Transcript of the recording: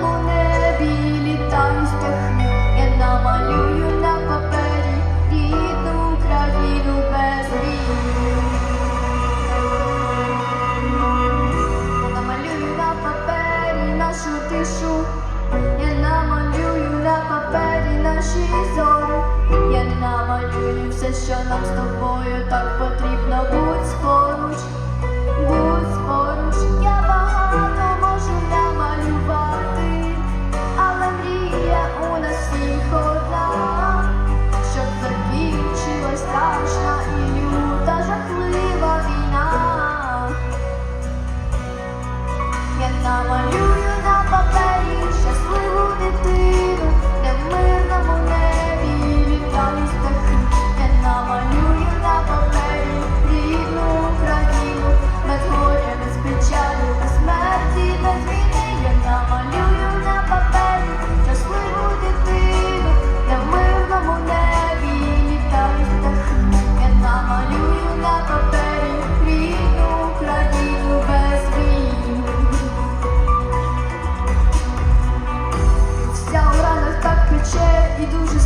темному небі літають я намалюю на папері рідну Україну без війни. На папері нашу тишу, я намалюю на папері наші зорі, я намалюю все, що нам з тобою так потрібно, будь поруч, і дуже